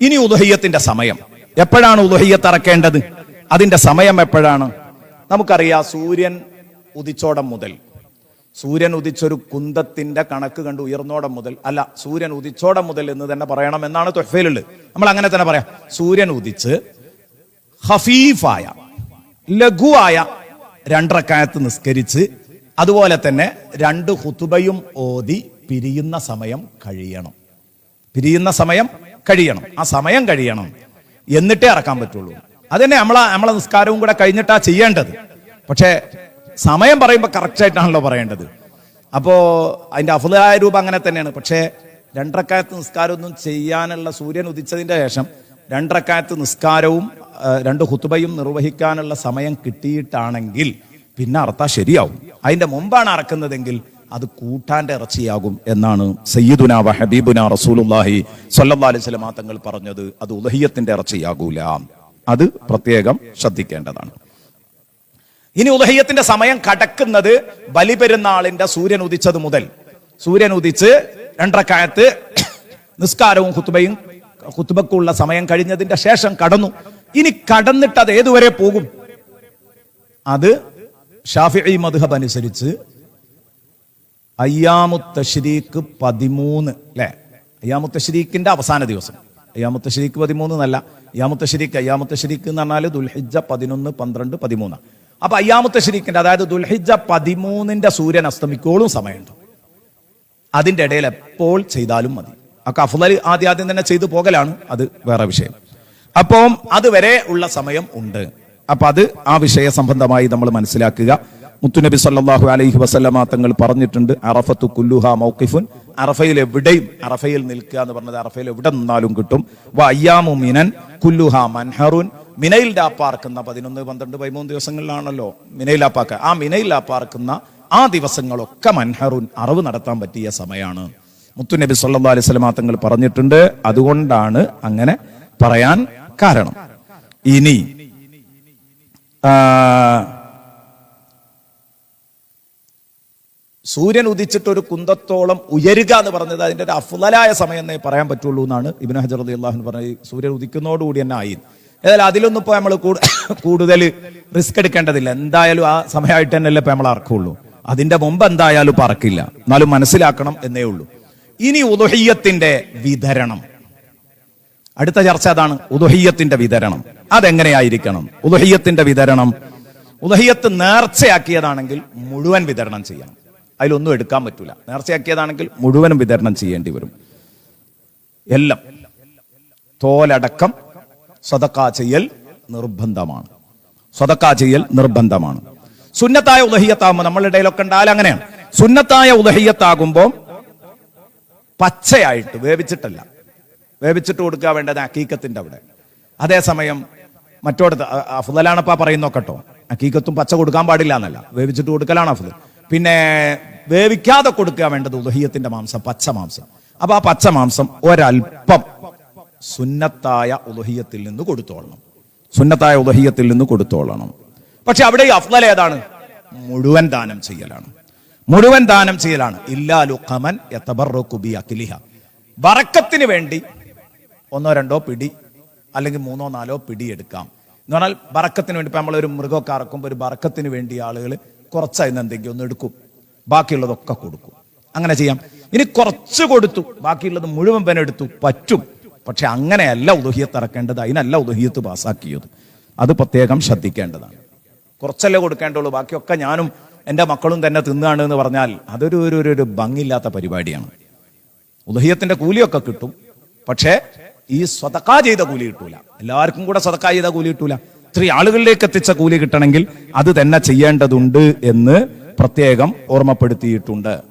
ഇനി ഉദഹയ്യത്തിന്റെ സമയം. എപ്പോഴാണ് ഉദഹയ്യത്ത് ഇറക്കേണ്ടത് അതിന്റെ സമയം എപ്പോഴാണ്? നമുക്കറിയാം സൂര്യൻ ഉദിച്ചോടം മുതൽ. സൂര്യൻ ഉദിച്ചൊരു കുന്തത്തിന്റെ കണക്ക് കണ്ട് ഉയർന്നോടം മുതൽ. അല്ല സൂര്യൻ ഉദിച്ചോടം മുതൽ എന്ന് തന്നെ പറയണം എന്നാണ് തൊഹഫയിലുള്ളത് നമ്മൾ അങ്ങനെ തന്നെ പറയാം. സൂര്യൻ ഉദിച്ച് ഹഫീഫായ ലഘുവായ രണ്ടറക്കായത്ത് നിസ്കരിച്ച് അതുപോലെ തന്നെ രണ്ട് ഹുത്തുബയും ഓതി പിരിയുന്ന സമയം കഴിയണം. പിരിയുന്ന സമയം കഴിയണം. ആ സമയം കഴിയണം. എന്നിട്ടേ ഇറക്കാൻ പറ്റുള്ളൂ. അതന്നെ നമ്മളെ നമ്മളെ നിസ്കാരവും കൂടെ കഴിഞ്ഞിട്ടാ ചെയ്യേണ്ടത്. പക്ഷേ സമയം പറയുമ്പോൾ കറക്റ്റ് ആയിട്ടാണല്ലോ പറയേണ്ടത്. അപ്പോ അതിന്റെ അഫുതായ രൂപം അങ്ങനെ തന്നെയാണ്. പക്ഷേ രണ്ടരക്കാലത്ത് നിസ്കാരമൊന്നും ചെയ്യാനുള്ള സൂര്യൻ ഉദിച്ചതിന്റെ ശേഷം രണ്ടരക്കാലത്ത് നിസ്കാരവും രണ്ട് ഹുത്തുബയും നിർവഹിക്കാനുള്ള സമയം കിട്ടിയിട്ടാണെങ്കിൽ പിന്നെ അർത്ഥ ശരിയാവും. അതിന്റെ മുമ്പാണ് അറക്കുന്നതെങ്കിൽ അത് കൂട്ടാന്റെ ഇറച്ചിയാകും എന്നാണ് സയ്യിദുന ഹബീബുന സ്വല്ലല്ലാഹി അലൈഹി വസല്ലം തങ്ങൾ പറഞ്ഞത്. അത് ഉലഹിയത്തിന്റെ ഇറച്ചിയാകൂല. അത് പ്രത്യേകം ശ്രദ്ധിക്കേണ്ടതാണ്. ഇനി ഉലഹിയത്തിന്റെ സമയം കടക്കുന്നത് ബലിപെരുന്നാളിന്റെ സൂര്യൻ ഉദിച്ചത് മുതൽ. സൂര്യൻ ഉദിച്ച് രണ്ടരക്കാലത്ത് നിസ്കാരവും കുത്തുബയും കുത്തുബക്കുള്ള സമയം കഴിഞ്ഞതിന്റെ ശേഷം കടന്നു. ഇനി കടന്നിട്ട് അത് ഏതുവരെ പോകും? അത് ഷാഫി മധുഹബ് അനുസരിച്ച് അയ്യാമു തഷ്രീഖ് പതിമൂന്ന് അല്ലേ? അയ്യാമു തഷ്രീഖിന്റെ അവസാന ദിവസം. അയ്യാമു തഷ്രീഖ് പതിമൂന്ന് എന്നല്ല. അയ്യാമു അയ്യാമുത്തശ്രീക്ക് അയ്യാമു തഷ്രീഖ് എന്ന് പറഞ്ഞാൽ ദുൽഹിജ പതിനൊന്ന് പന്ത്രണ്ട് പതിമൂന്ന്. അപ്പൊ അയ്യാമു തഷ്രീഖിന്റെ അതായത് ദുൽഹിജ പതിമൂന്നിന്റെ സൂര്യൻ അസ്തമിക്കോളും സമയമുണ്ട്. അതിന്റെ ഇടയിൽ എപ്പോൾ ചെയ്താലും മതി. ആ കഫ്ലൽ ആദ്യം ആദ്യം തന്നെ ചെയ്തു പോകലാണ്. അത് വേറെ വിഷയം. അപ്പം അതുവരെ ഉള്ള സമയം ഉണ്ട്. അപ്പൊ അത് ആ വിഷയ സംബന്ധമായി നമ്മൾ മനസ്സിലാക്കുക. മുത്തുനബി സല്ലാഹു അലൈഹി വസല്ലമ തങ്ങൾ പറഞ്ഞിട്ടുണ്ട് അറഫത്തു കുല്ലുഹ മൗക്കിഫുൻ അറഫയിൽ എവിടെയും അറഫയിൽ നിൽക്കുക എന്ന് പറഞ്ഞത് അറഫയിൽ എവിടെ നിന്നാലും കിട്ടും. വ അയ്യാമു മിനൻ കുല്ലുഹ മൻഹറുൻ മിനയിൽ ലാപ്പാർക്കുന്ന പതിനൊന്ന് പന്ത്രണ്ട് പതിമൂന്ന് ദിവസങ്ങളിലാണല്ലോ മിനയിൽ ലാപ്പാക്ക ആ മിനയിൽ ലാപ്പാർക്കുന്ന ആ ദിവസങ്ങളൊക്കെ മൻഹറുൻ അറിവ് നടത്താൻ പറ്റിയ സമയമാണ് മുത്തുനബി സല്ലാ അലൈഹി സ്വലമാ തങ്ങൾ പറഞ്ഞിട്ടുണ്ട് അതുകൊണ്ടാണ് അങ്ങനെ പറയാൻ കാരണം. ഇനി സൂര്യൻ ഉദിച്ചിട്ടൊരു കുന്തത്തോളം ഉയരുക എന്ന് പറഞ്ഞത് അതിന്റെ ഒരു അഫുലായ സമയം എന്നേ പറയാൻ പറ്റുള്ളൂ എന്നാണ് ഇബിൻ ഹജർ അലി അള്ളാഹു പറഞ്ഞത്. സൂര്യൻ ഉദിക്കുന്നതോടുകൂടി തന്നെ ആയി. ഏതായാലും അതിലൊന്നും ഇപ്പോൾ നമ്മൾ കൂടുതൽ റിസ്ക് എടുക്കേണ്ടതില്ല. എന്തായാലും ആ സമയമായിട്ട് തന്നെയല്ലേ ഇപ്പം നമ്മൾ അറക്കുള്ളൂ അതിന്റെ മുമ്പ് എന്തായാലും പറക്കില്ല. എന്നാലും മനസ്സിലാക്കണം എന്നേ ഉള്ളൂ. ഇനി ഉദുഹയ്യത്തിന്റെ വിതരണം. അടുത്ത ചർച്ച അതാണ് ഉദുഹയ്യത്തിന്റെ വിതരണം. അതെങ്ങനെയായിരിക്കണം? ഉദുഹയ്യത്തിന്റെ വിതരണം. ഉദഹയ്യത്ത് നേർച്ചയാക്കിയതാണെങ്കിൽ മുഴുവൻ വിതരണം ചെയ്യണം. അതിലൊന്നും എടുക്കാൻ പറ്റൂല. നേർച്ചയാക്കിയതാണെങ്കിൽ മുഴുവനും വിതരണം ചെയ്യേണ്ടി വരും. എല്ലാം. തോലടക്കം സ്വതക്കാ ചെയ്യൽ നിർബന്ധമാണ്. സ്വതക്കാ ചെയ്യൽ നിർബന്ധമാണ്. സുന്നത്തായ ഉദഹിയത്താകുമ്പോൾ നമ്മളുടെ ഇടയിലൊക്കെ ഉണ്ടായാലും അങ്ങനെയാണ്. സുന്നത്തായ ഉദഹിയത്താകുമ്പോൾ പച്ചയായിട്ട് വേവിച്ചിട്ടല്ല. വേവിച്ചിട്ട് കൊടുക്കുക വേണ്ടത് അക്കീക്കത്തിന്റെ അവിടെ. അതേസമയം മറ്റോടത്ത് അഫുദലാണപ്പാ പറയുന്നോക്കട്ടോ അക്കീക്കത്തും പച്ച കൊടുക്കാൻ പാടില്ല എന്നല്ല. വേവിച്ചിട്ട് കൊടുക്കലാണ് അഫുദൽ. പിന്നെ വേവിക്കാതെ കൊടുക്കുക വേണ്ടത് ഉദഹീയത്തിന്റെ മാംസം പച്ച മാംസം. അപ്പൊ ആ പച്ച മാംസം ഒരൽപ്പം സുന്നത്തായ ഉദഹീയത്തിൽ നിന്ന് കൊടുത്തോളണം. സുന്നത്തായ ഉദഹീയത്തിൽ നിന്ന് കൊടുത്തോളണം. പക്ഷെ അവിടെ അഫ്ലൽ ഏതാണ്? മുഴുവൻ ദാനം ചെയ്യലാണ്. മുഴുവൻ ദാനം ചെയ്യലാണ്. ഇല്ലാലു കമൻ യതബറകു അഖിലിഹ. ബറക്കത്തിന് വേണ്ടി ഒന്നോ രണ്ടോ പിടി അല്ലെങ്കിൽ മൂന്നോ നാലോ പിടി എടുക്കാം. എന്ന് പറഞ്ഞാൽ ബറക്കത്തിന് വേണ്ടി ഇപ്പൊ നമ്മളൊരു മൃഗമൊക്കെ അറക്കുമ്പോൾ ഒരു ബറക്കത്തിന് വേണ്ടി ആളുകൾ കുറച്ചായിരുന്നു എന്തെങ്കിലും ഒന്ന് എടുക്കും. ബാക്കിയുള്ളതൊക്കെ കൊടുക്കും. അങ്ങനെ ചെയ്യാം. ഇനി കുറച്ച് കൊടുത്തു. ബാക്കിയുള്ളത് മുഴുവൻ പേന എടുത്തു. പറ്റും. പക്ഷെ അങ്ങനെയല്ല ഉദഹിയത്ത് ഇറക്കേണ്ടത് അതിനല്ല ഉദഹിയത്ത് പാസ്സാക്കിയത് അത് പ്രത്യേകം ശ്രദ്ധിക്കേണ്ടതാണ്. കുറച്ചല്ലേ കൊടുക്കേണ്ടുള്ളൂ. ബാക്കിയൊക്കെ ഞാനും എന്റെ മക്കളും തന്നെ തിന്നാണ് എന്ന് പറഞ്ഞാൽ അതൊരു ഒരു ഒരു- ഭംഗില്ലാത്ത പരിപാടിയാണ്. ഉദഹിയത്തിന്റെ കൂലിയൊക്കെ കിട്ടും. പക്ഷേ ഈ സ്വതക്കാ ചെയ്ത കൂലി കിട്ടൂല. എല്ലാവർക്കും കൂടെ സ്വതക്കാ ചെയ്ത കൂലി കിട്ടൂല. ഇത്രയും ആളുകളിലേക്ക് എത്തിച്ച കൂലി കിട്ടണമെങ്കിൽ അത് തന്നെ ചെയ്യേണ്ടതുണ്ട് എന്ന് പ്രത്യേകം ഓർമ്മപ്പെടുത്തിയിട്ടുണ്ട്.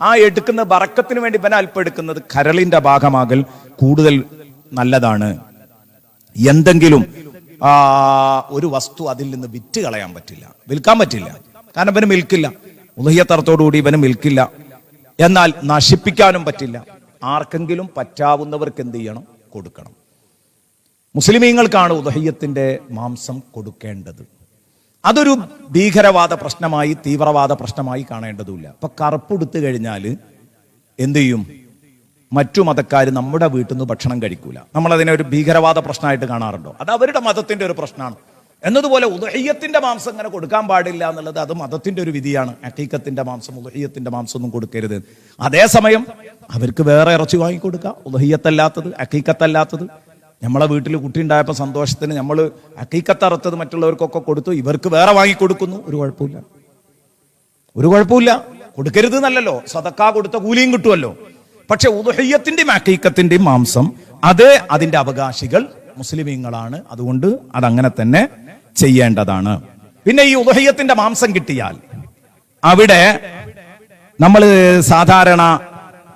ആ എടുക്കുന്ന ബറക്കത്തിന് വേണ്ടി ഇവൻ അല്പം എടുക്കുന്നത് കരളിന്റെ ഭാഗമാകൽ കൂടുതൽ നല്ലതാണ്. എന്തെങ്കിലും ആ, ഒരു വസ്തു അതിൽ നിന്ന് വിറ്റ് കളയാൻ പറ്റില്ല. വിൽക്കാൻ പറ്റില്ല. കാരണം ഇവന് മിൽക്കില്ല. ഉദയത്തറത്തോടുകൂടി ഇവന് മിൽക്കില്ല. എന്നാൽ നശിപ്പിക്കാനും പറ്റില്ല. ആർക്കെങ്കിലും പറ്റാവുന്നവർക്ക് എന്ത് ചെയ്യണം? കൊടുക്കണം. മുസ്ലിമീങ്ങൾക്കാണ് ഉദഹയ്യത്തിന്റെ മാംസം കൊടുക്കേണ്ടത്. അതൊരു ഭീകരവാദ പ്രശ്നമായി തീവ്രവാദ പ്രശ്നമായി കാണേണ്ടതുമില്ല. അപ്പൊ കറുപ്പെടുത്തു കഴിഞ്ഞാൽ എന്തു ചെയ്യും? മറ്റു മതക്കാർ നമ്മുടെ വീട്ടിൽ നിന്ന് ഭക്ഷണം കഴിക്കൂല. നമ്മളതിനെ ഒരു ഭീകരവാദ പ്രശ്നമായിട്ട് കാണാറുണ്ടോ? അത് അവരുടെ മതത്തിന്റെ ഒരു പ്രശ്നമാണ്. എന്നതുപോലെ ഉദഹയ്യത്തിന്റെ മാംസം ഇങ്ങനെ കൊടുക്കാൻ പാടില്ല എന്നുള്ളത് അത് മതത്തിന്റെ ഒരു വിധിയാണ്. അക്കീക്കത്തിന്റെ മാംസം ഉദഹയ്യത്തിന്റെ മാംസം ഒന്നും കൊടുക്കരുത്. അതേസമയം അവർക്ക് വേറെ ഇറച്ചി വാങ്ങിക്കൊടുക്കുക ഉദഹയ്യത്തല്ലാത്തത് അക്കീക്കത്തല്ലാത്തത്. നമ്മളെ വീട്ടിൽ കുട്ടി ഉണ്ടായപ്പോൾ സന്തോഷത്തിന് നമ്മൾ അക്കീക്കത്തറുത്തത് മറ്റുള്ളവർക്കൊക്കെ കൊടുത്തു ഇവർക്ക് വേറെ വാങ്ങിക്കൊടുക്കുന്നു ഒരു കുഴപ്പമില്ല ഒരു കുഴപ്പമില്ല കൊടുക്കരുത് എന്നല്ലല്ലോ. സതക്ക കൊടുത്ത കൂലിയും കിട്ടുമല്ലോ. പക്ഷെ ഉദഹയ്യത്തിന്റെയും അക്കീക്കത്തിന്റെയും മാംസം അത് അതിന്റെ അവകാശികൾ മുസ്ലിമീങ്ങളാണ്. അതുകൊണ്ട് അതങ്ങനെ തന്നെ ചെയ്യേണ്ടതാണ്. പിന്നെ ഈ ഉദഹയ്യത്തിന്റെ മാംസം കിട്ടിയാൽ അവിടെ നമ്മൾ സാധാരണ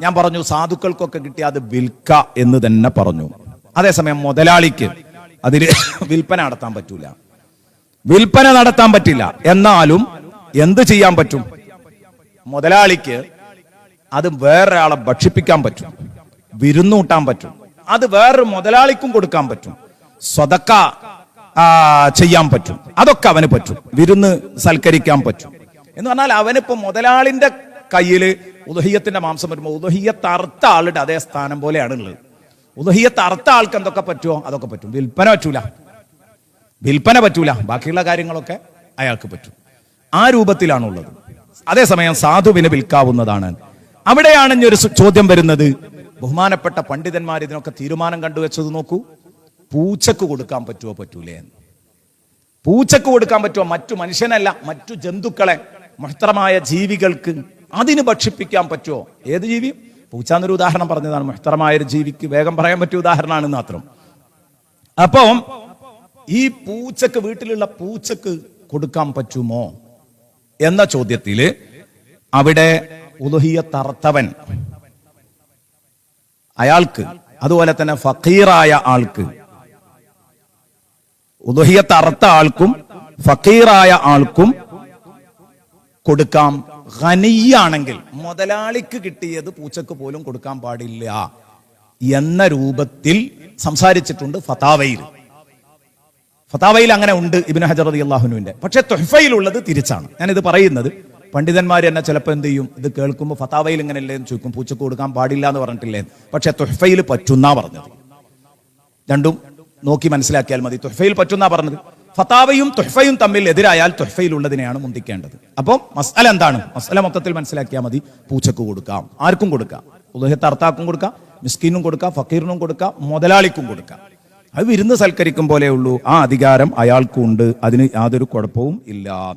ഞാൻ പറഞ്ഞു സാധുക്കൾക്കൊക്കെ കിട്ടിയ അത് വിൽക്ക എന്ന് തന്നെ പറഞ്ഞു. അതേസമയം മുതലാളിക്ക് അതിൽ വിൽപ്പന നടത്താൻ പറ്റൂല. വിൽപ്പന നടത്താൻ പറ്റില്ല. എന്നാലും എന്ത് ചെയ്യാൻ പറ്റും? മുതലാളിക്ക് അത് വേറൊരാളെ ഭക്ഷിപ്പിക്കാൻ പറ്റും. വിരുന്നൂട്ടാൻ പറ്റും. അത് വേറൊരു മുതലാളിക്കും കൊടുക്കാൻ പറ്റും. സ്വതക്ക ചെയ്യാൻ പറ്റും. അതൊക്കെ അവന് പറ്റും. വിരുന്ന് സൽക്കരിക്കാൻ പറ്റും. എന്ന് പറഞ്ഞാൽ അവനിപ്പോ മുതലാളിന്റെ കയ്യിൽ ഉദഹീയത്തിന്റെ മാംസം വരുമ്പോൾ ഉദഹീയത്തറുത്ത ആളുടെ അതേ സ്ഥാനം പോലെയാണ് ഉള്ളത് ഉദഹിയത്ത് അർത്ഥ ആൾക്ക് എന്തൊക്കെ പറ്റുമോ അതൊക്കെ പറ്റും. വിൽപ്പന പറ്റൂല. വിൽപ്പന പറ്റൂല. ബാക്കിയുള്ള കാര്യങ്ങളൊക്കെ അയാൾക്ക് പറ്റും. ആ രൂപത്തിലാണുള്ളത്. അതേസമയം സാധുവിന് വിൽക്കാവുന്നതാണ്. അവിടെയാണ് ഒരു ചോദ്യം വരുന്നത്. ബഹുമാനപ്പെട്ട പണ്ഡിതന്മാർ ഇതിനൊക്കെ തീരുമാനം കണ്ടുവച്ചത് നോക്കൂ. പൂച്ചക്ക് കൊടുക്കാൻ പറ്റുമോ പറ്റൂലേ എന്ന്. പൂച്ചക്ക് കൊടുക്കാൻ പറ്റുമോ മറ്റു മനുഷ്യനല്ല മറ്റു ജന്തുക്കളെ മഹത്തരമായ ജീവികൾക്ക് അതിന് ഭക്ഷിപ്പിക്കാൻ പറ്റുമോ ഏത് ജീവി പൂച്ച എന്നൊരു ഉദാഹരണം പറഞ്ഞതാണ് മഹത്തരമായ ഒരു ജീവിക്ക് വേഗം പറയാൻ പറ്റിയ ഉദാഹരണമാണ് മാത്രം. അപ്പം ഈ പൂച്ചക്ക് വീട്ടിലുള്ള പൂച്ചക്ക് കൊടുക്കാൻ പറ്റുമോ എന്ന ചോദ്യത്തിൽ അവിടെ ഉലുഹിയ തറത്തവൻ അയാൾക്ക് അതുപോലെ തന്നെ ഫക്കീറായ ആൾക്ക് ഉലുഹിയ തറത്ത ആൾക്കും ഫക്കീറായ ആൾക്കും കൊടുക്കാം. ഖനിയാണെങ്കിൽ മുതലാളിക്ക് കിട്ടിയത് പൂച്ചക്ക് പോലും കൊടുക്കാൻ പാടില്ല എന്ന രൂപത്തിൽ സംസാരിച്ചിട്ടുണ്ട് ഫതാവയിൽ. ഫതാവയിൽ അങ്ങനെ ഉണ്ട് ഇബിന് ഹജർ അലി അള്ളാഹുനുവിന്റെ പക്ഷെ തൊഹഫയിലുള്ളത് തിരിച്ചാണ്. ഇത് പറയുന്നത്. പണ്ഡിതന്മാർ എന്നെ ചിലപ്പോൾ എന്ത് ചെയ്യും? ഇത് കേൾക്കുമ്പോൾ ഫതാവയിൽ ഇങ്ങനെയല്ലേ എന്ന് ചോദിക്കും. പൂച്ചക്ക് കൊടുക്കാൻ പാടില്ല എന്ന് പറഞ്ഞിട്ടില്ലേ? പക്ഷെ തൊഹഫയിൽ പറ്റുന്ന പറഞ്ഞത്. രണ്ടും നോക്കി മനസ്സിലാക്കിയാൽ മതി. തൊഹ്ഫയിൽ പറ്റുന്ന പറഞ്ഞത്. ഫതാവയും തുഹഫയും തമ്മിൽ എതിരായാൽ തുഹഫയിലുള്ളതിനെയാണ് മുന്തിക്കേണ്ടത്. അപ്പം മസാല എന്താണ്? മസാല മൊത്തത്തിൽ മനസ്സിലാക്കിയാൽ മതി. പൂച്ചക്ക് കൊടുക്കാം. ആർക്കും കൊടുക്കാം. ഉദഹത്ത് അർത്താക്കും കൊടുക്കാം മിസ്കിനും കൊടുക്കാം ഫക്കീറിനും കൊടുക്കാം മുതലാളിക്കും കൊടുക്കാം. അത് വിരുന്ന് സൽക്കരിക്കും പോലെയുള്ളൂ. ആ അധികാരം അയാൾക്കും ഉണ്ട് അതിന് യാതൊരു കുഴപ്പവും ഇല്ല.